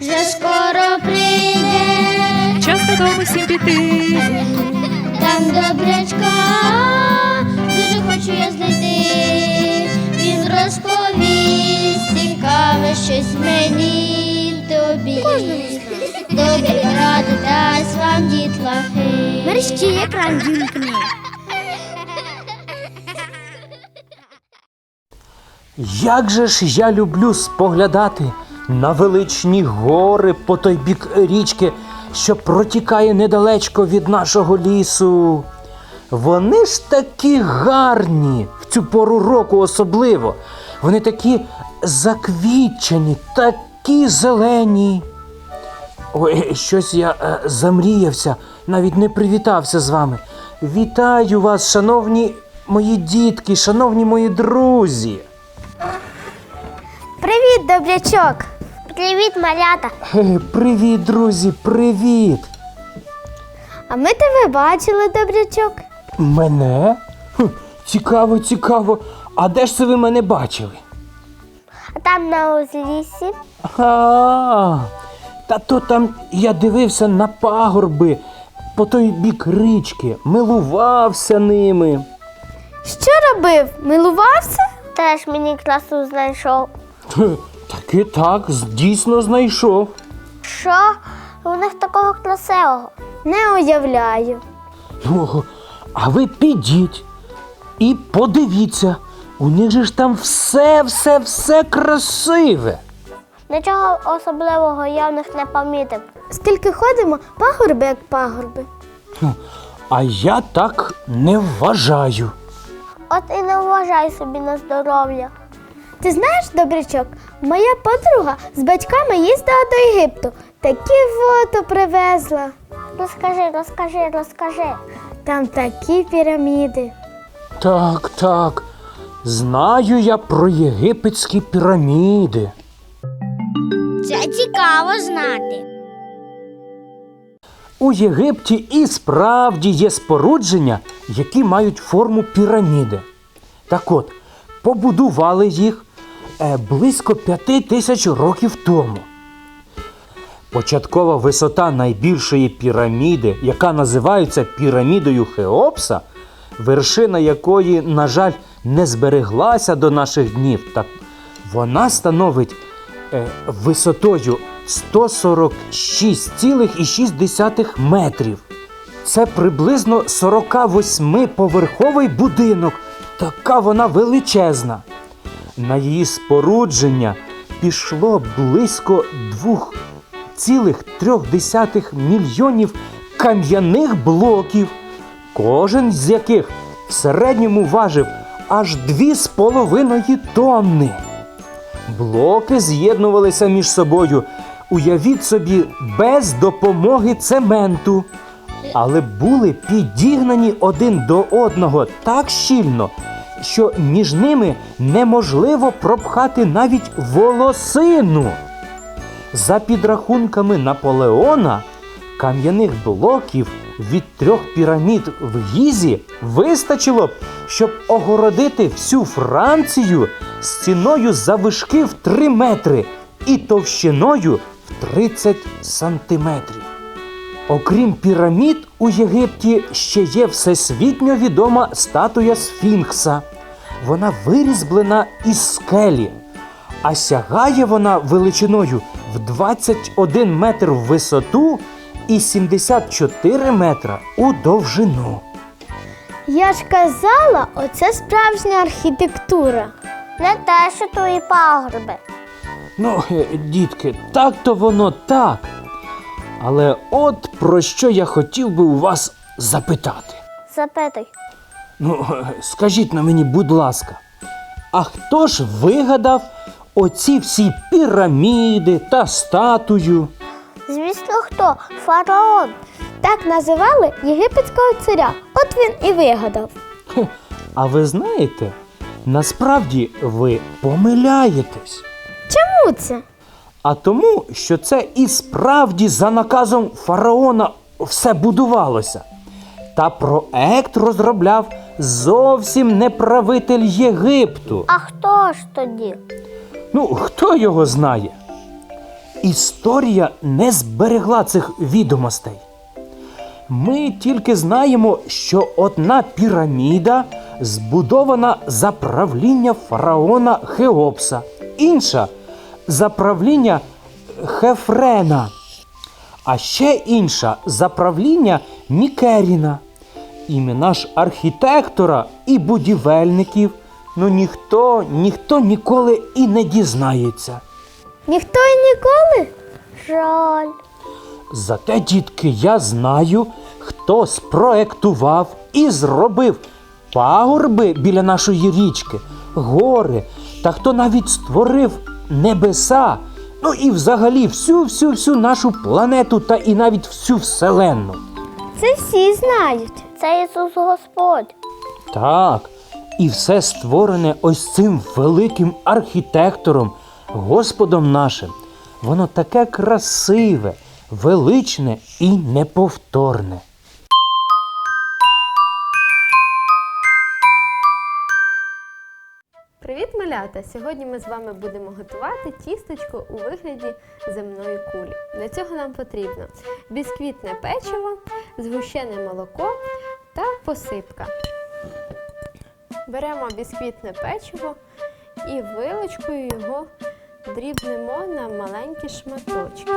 вже скоро прийде, Час додому всім піти. там добрячка, дуже хочу я знайти. Він розповість цікаве щось мені тобі. Добрі ради дасть вам дітлахи. Мерщі екран вімкни. Як же ж я люблю споглядати на величні гори по той бік річки, що протікає недалечко від нашого лісу. Вони ж такі гарні в цю пору року особливо. Вони такі заквітчені, такі зелені. Ой, щось я е, замріявся, навіть не привітався з вами. Вітаю вас, шановні мої дітки, шановні мої друзі. Привіт, добрячок. Привіт, малята. Привіт, друзі, привіт! А ми тебе бачили, добрячок. Мене? Хм, цікаво, цікаво. А де ж це ви мене бачили? А там на узліссі. А, та то там я дивився на пагорби по той бік річки, милувався ними. Що робив? Милувався? Теж мені красу знайшов. Хе, Таки так, дійсно знайшов. Що у них такого красивого? Не уявляю. Ну, а ви підіть і подивіться. У них же ж там все, все, все красиве. Нічого особливого я в них не помітив. Скільки ходимо, пагорби як пагорби. Ну, А я так не вважаю. От і не вважай собі на здоров'я. Ти знаєш, добрячок, моя подруга з батьками їздила до Єгипту. Такі фото привезла. Розкажи, розкажи, розкажи. Там такі піраміди. Так, так. Знаю я про єгипетські піраміди. Це цікаво знати. У Єгипті і справді є спорудження, які мають форму піраміди. Так от, побудували їх близько п'яти тисяч років тому. Початкова висота найбільшої піраміди, яка називається пірамідою Хеопса, вершина якої, на жаль, не збереглася до наших днів, так вона становить е, висотою 146,6 метрів. Це приблизно 48-поверховий будинок. Така вона величезна. На її спорудження пішло близько 2,3 мільйонів кам'яних блоків, кожен з яких в середньому важив аж 2,5 тонни. Блоки з'єднувалися між собою, уявіть собі, без допомоги цементу, але були підігнані один до одного так щільно, що між ними неможливо пропхати навіть волосину. За підрахунками Наполеона, кам'яних блоків від трьох пірамід в Гізі вистачило б, щоб огородити всю Францію стіною завишки в 3 метри і товщиною в 30 сантиметрів. Окрім пірамід, у Єгипті ще є всесвітньо відома статуя Сфінкса. Вона вирізблена із скелі, а сягає вона величиною в 21 метр в висоту і 74 метра у довжину. Я ж казала, оце справжня архітектура. Не те, що твої пагорби. Ну, е, дітки, так то воно так. Але от про що я хотів би у вас запитати. Запитуй. Ну, скажіть на мені, будь ласка, а хто ж вигадав оці всі піраміди та статую? Звісно, хто? Фараон. Так називали єгипетського царя. От він і вигадав. Хе, А ви знаєте, насправді ви помиляєтесь. Чому це? А тому, що це і справді за наказом фараона все будувалося. Та проект розробляв зовсім не правитель Єгипту. А хто ж тоді? Ну, хто його знає? історія не зберегла цих відомостей. Ми тільки знаємо, що одна піраміда збудована за правління фараона Хеопса, інша за правління Хефрена, а ще інша за правління Мікеріна. Імена ж архітектора і будівельників ну ніхто, ніхто ніколи і не дізнається. Ніхто і ніколи? Жаль. Зате, дітки, я знаю, хто спроектував і зробив пагорби біля нашої річки, гори, та хто навіть створив небеса, ну і взагалі всю всю всю нашу планету та і навіть всю вселенну. Це всі знають. Це Ісус Господь. Так, і все створене ось цим великим архітектором, Господом нашим. Воно таке красиве, величне і неповторне. Привіт, малята! Сьогодні ми з вами будемо готувати тістечко у вигляді земної кулі. Для цього нам потрібно бісквітне печиво, згущене молоко та посипка. Беремо бісквітне печиво і вилочкою його дрібнемо на маленькі шматочки.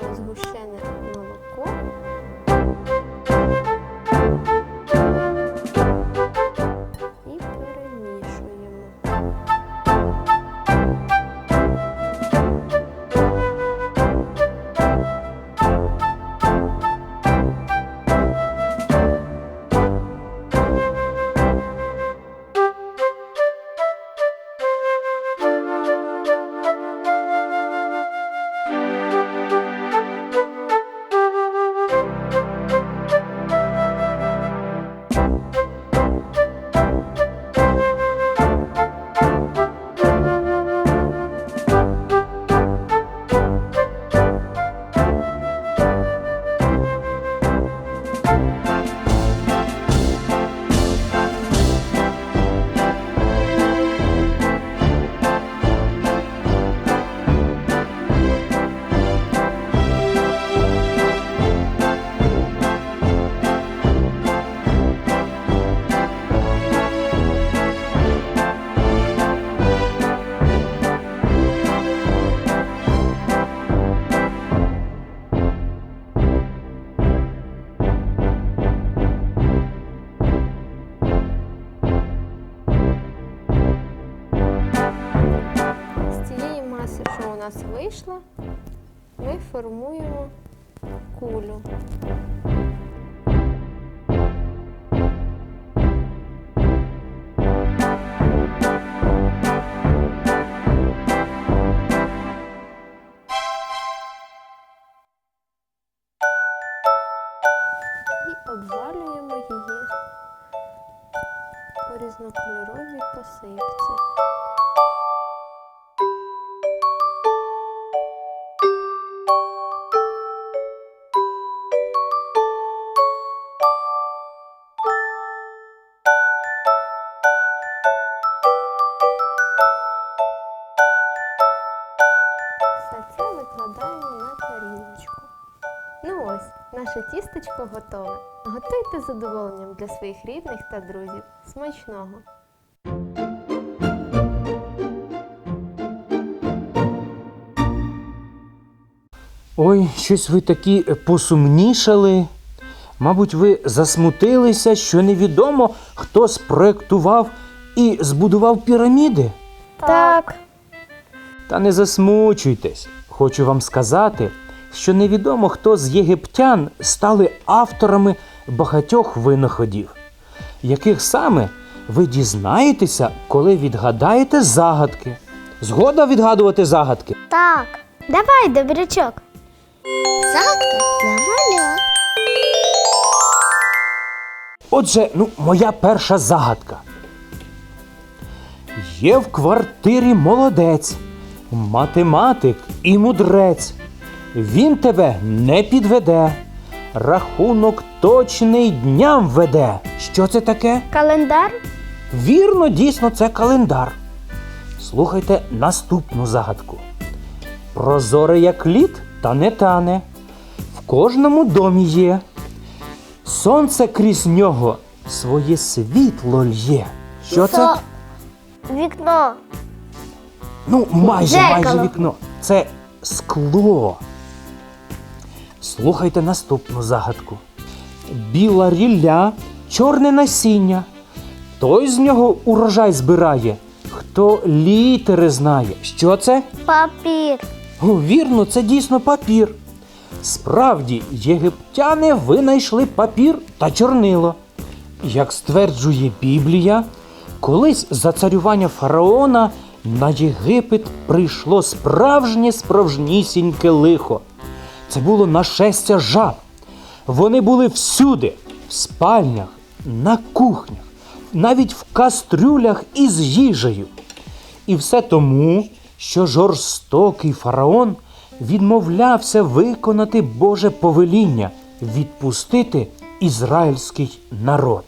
Згущене молоко. Нас вийшло, ми формуємо кулю. І обвалюємо її у різнокольоровій посипці. Ось, наше тістечко готове. Готуйте з задоволенням для своїх рідних та друзів. Смачного! Ой, щось ви такі посумнішали. Мабуть, ви засмутилися, що невідомо, хто спроектував і збудував піраміди. Так. Та не засмучуйтесь. Хочу вам сказати, що невідомо, хто з єгиптян стали авторами багатьох винаходів, яких саме ви дізнаєтеся, коли відгадаєте загадки. Згода відгадувати загадки. Так. Давай, добрячок. Загадка для малят. Отже, ну, моя перша загадка. Є в квартирі молодець, математик і мудрець. Він тебе не підведе, рахунок точний дням веде. Що це таке? Календар? Вірно, дійсно, це календар. Слухайте наступну загадку. Прозорий як лід, та не тане. В кожному домі є. Сонце крізь нього своє світло лє. Що це? Со- Вікно. Ну, майже, Дзеркало. майже вікно. Це скло. Слухайте наступну загадку. Біла рілля, чорне насіння. Той з нього урожай збирає, хто літери знає. Що це? Папір. О, вірно, це дійсно папір. Справді, єгиптяни винайшли папір та чорнило. Як стверджує Біблія, колись за царювання фараона на Єгипет прийшло справжнє справжнісіньке лихо. Це було нашестя жаб. Вони були всюди, в спальнях, на кухнях, навіть в кастрюлях із їжею. І все тому, що жорстокий фараон відмовлявся виконати Боже повеління відпустити ізраїльський народ.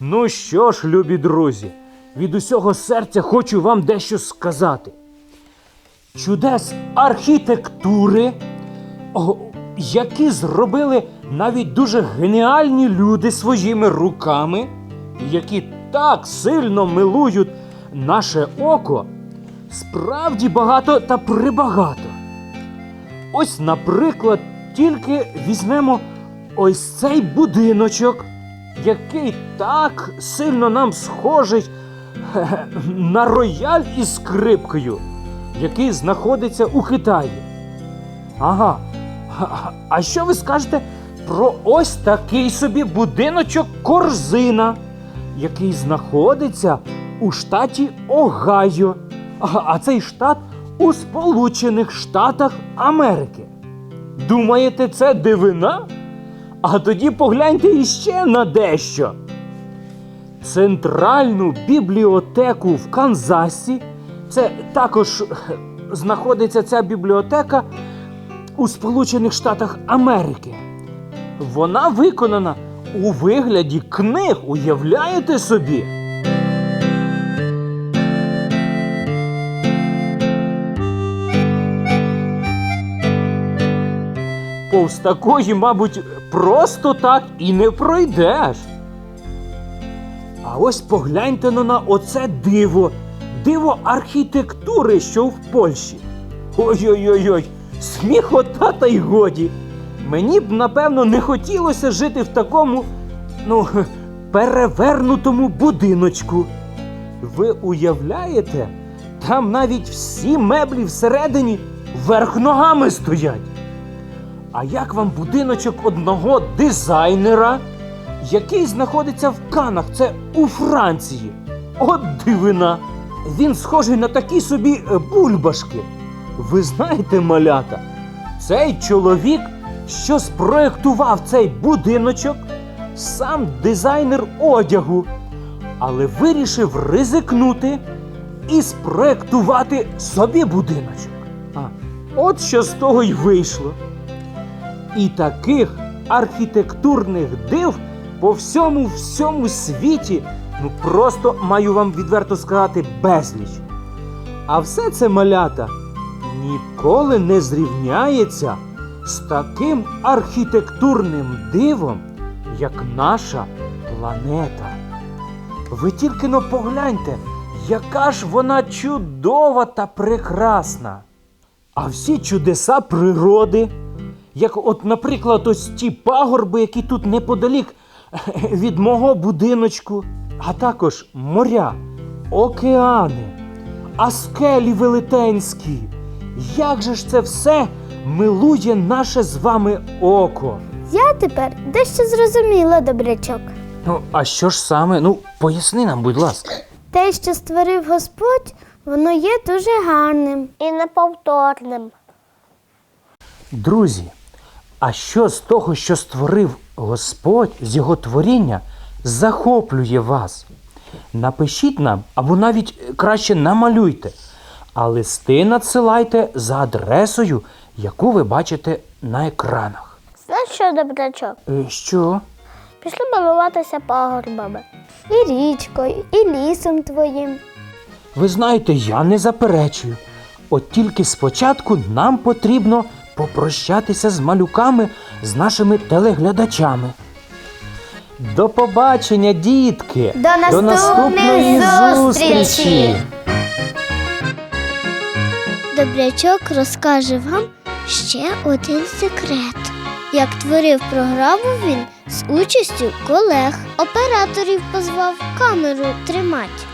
Ну що ж, любі друзі, від усього серця хочу вам дещо сказати. Чудес архітектури, які зробили навіть дуже геніальні люди своїми руками, які так сильно милують наше око, справді багато та прибагато. Ось, наприклад, тільки візьмемо ось цей будиночок, який так сильно нам схожий на рояль із скрипкою, який знаходиться у Китаї. Ага. А- що ви скажете про ось такий собі будиночок корзина, який знаходиться у штаті Огайо, а цей штат у Сполучених Штатах Америки? Думаєте, це дивина? А тоді погляньте іще на дещо. Центральну бібліотеку в Канзасі. Це також знаходиться ця бібліотека у Сполучених Штатах Америки. Вона виконана у вигляді книг, уявляєте собі? Повз такої, мабуть, просто так і не пройдеш. А ось погляньте ну, на оце диво, диво архітектури, що в Польщі. Ой-ой-ой, сміхота та й годі. Мені б, напевно, не хотілося жити в такому, ну, перевернутому будиночку. Ви уявляєте, там навіть всі меблі всередині вверх ногами стоять. А як вам будиночок одного дизайнера, який знаходиться в Канах, це у Франції? От дивина! Він схожий на такі собі е, бульбашки. Ви знаєте, малята, цей чоловік, що спроектував цей будиночок, сам дизайнер одягу, але вирішив ризикнути і спроектувати собі будиночок. А, от що з того й вийшло. І таких архітектурних див по всьому всьому світі, ну просто маю вам відверто сказати, безліч. А все це малята ніколи не зрівняється з таким архітектурним дивом, як наша планета. Ви тільки но погляньте, яка ж вона чудова та прекрасна. А всі чудеса природи, як от, наприклад, ось ті пагорби, які тут неподалік від мого будиночку, а також моря, океани, а скелі велетенські. Як же ж це все милує наше з вами око? Я тепер дещо зрозуміла, добрячок. Ну, а що ж саме? Ну, поясни нам, будь ласка. Те, що створив Господь, воно є дуже гарним і неповторним. Друзі, а що з того, що створив Господь з його творіння, захоплює вас? Напишіть нам або навіть е, краще намалюйте, а листи надсилайте за адресою, яку ви бачите на екранах. Знаєш що, добрячок? Е, Що? Пішли малуватися пагорбами. І річкою, і лісом твоїм. Ви знаєте, я не заперечую. От тільки спочатку нам потрібно попрощатися з малюками, з нашими телеглядачами. До побачення, дітки! До наступної зустрічі! Добрячок розкаже вам ще один секрет. Як творив програму він з участю колег, операторів позвав камеру тримати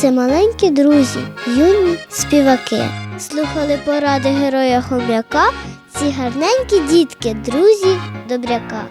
Це маленькі друзі, юні співаки. Слухали поради героя хом'яка, ці гарненькі дітки, друзі добряка.